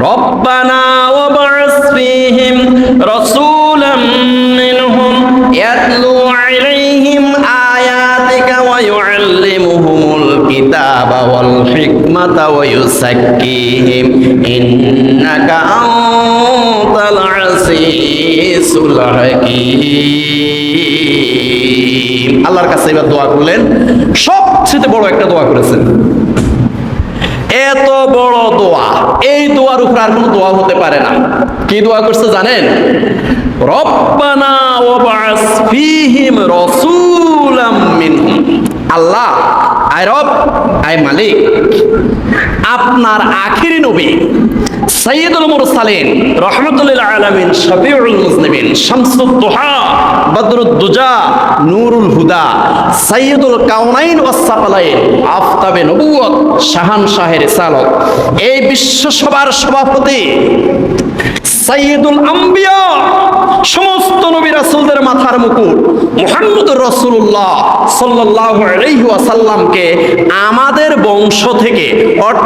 ربنا وابعث فيهم رسولا منهم يتلو عليهم آياتك ويعلمهم الكتاب والحكمة ويزكيهم إنك أنت العزيز الحكيم আল্লাহর কাছে এবার দোয়া করলেন সবচেয়ে বড় একটা দোয়া করেছেন এত বড় দোয়া। এই দোয়ার উপর আর কোনো দোয়া হতে পারে না। কি দোয়া করছে জানেন? রব্বানা ওয়াবাস ফিহিম রাসূলাম মিনহুম। আল্লাহ, আয় রব, আয় মালিক। আপনার আখিরি নবী সৈয়দুল মুরসালিন রহমতুল্লাহ আলামিন শফিউল মুসলিমিন শামসুদ দুহা, বদরুদ দুজা, নূরুল হুদা, সৈয়দুল কাউনাইন ওয়াস সাকালাইন আফতাবে নবুয়ত শাহান শাহের রিসালত। এই বিশ্বসভার সভাপতি সাইয়্যিদুল আম্বিয়া, সমস্ত নবী রাসূলদের মাথার মুকুট, মুহাম্মদুর রাসূলুল্লাহ সাল্লাল্লাহু আলাইহি ওয়াসাল্লামকে আমাদের বংশ থেকে, অর্থাৎ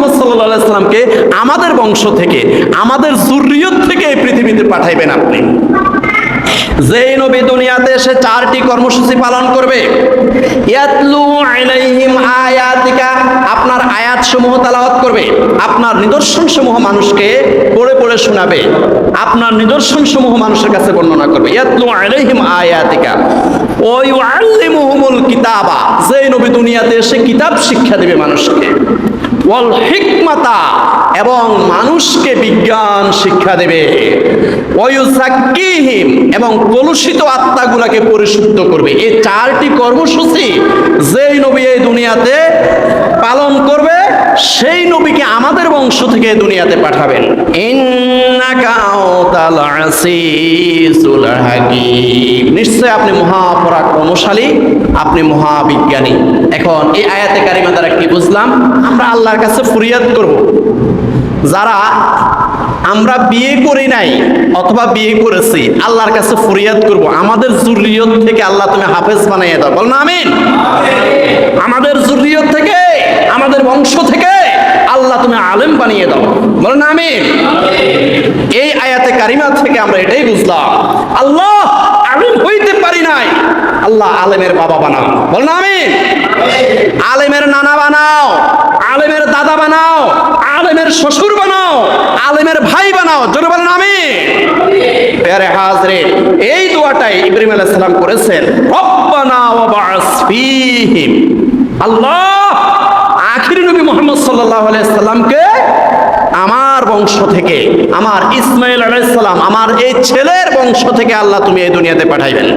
মুহাম্মদ সাল্লামকে আমাদের বংশ থেকে, আমাদের যুররিয়ত থেকে এই পৃথিবীতে পাঠাইবেন আপনি। যেই নবী দুনিয়াতে এসে চারটি কর্মসূচি পালন করবে আপনার আয়াত সমূহ তালাওয়াত করবে, আপনার নিদর্শন সমূহ মানুষকে পড়ে পড়ে শোনাবে, আপনার নিদর্শন সমূহ মানুষের কাছে বর্ণনা করবে। ইয়াতলু আলাইহিম আয়াতিকা ও ইউআল্লিমুহুমুল কিতাবা, যেই নবী দুনিয়াতে এসে কিতাব শিক্ষা দেবে মানুষকে। ওয়াল হিকমাতা, এবং মানুষকে বিজ্ঞান, শিক্ষা দেবে। ওয়ুসাক্কিহিম এবং কলুষিত আত্মাগুলাকে পরিশুদ্ধ করবে। এই চারটি কর্মসূচি যেই নবী এই দুনিয়াতে পালন করবে, সেই নবীকে আমাদের বংশ থেকে দুনিয়াতে পাঠাবেন। নিশ্চয় আপনি মহাপরাক্রমশালী, আপনি মহাবিজ্ঞানী। এখন এই আয়াতে কারিমা দ্বারা কি বুঝলাম? আমরা আল্লাহর কাছে করব। যারা আমরা বিয়ে করি নাই অথবা বিয়ে করেছি, আল্লাহর কাছে ফরিয়াদ করব। আমাদের জুরিয়ত থেকে আল্লাহ তুমি হাফেজ বানাইয়ে দাও। বল না, আমিন? আমাদের জুরিয়ত থেকে, আমাদের বংশ থেকে তুমি আলেম বানিয়ে দাও। বল না আমিন। এই আয়াতে কারিমা থেকে আমরা এটাই বুঝলাম। আল্লাহ আলেম হইতে পারি নাই। আল্লাহ আলেমের বাবা বানাও। বল না আমিন। আলেমের নানা বানাও। আলেমের দাদা বানাও। আলেমের শ্বশুর বানাও। আলেমের ভাই বানাও। জোরে বলেন আমি পেয়ারে হাজরে, এই দোয়াটাই ইব্রাহিম আলাইহিস সালাম করেছেন। রব্বানা ওয়া বা'স ফীহিম। আল্লাহ মুহাম্মদ সাল্লাহ আলাইসাল্লামকে আমার বংশ থেকে, আমার ইসমাইল আলাইসাল্লাম আমার এই ছেলের বংশ থেকে আল্লাহ তুমি এই দুনিয়াতে পাঠাইবেন।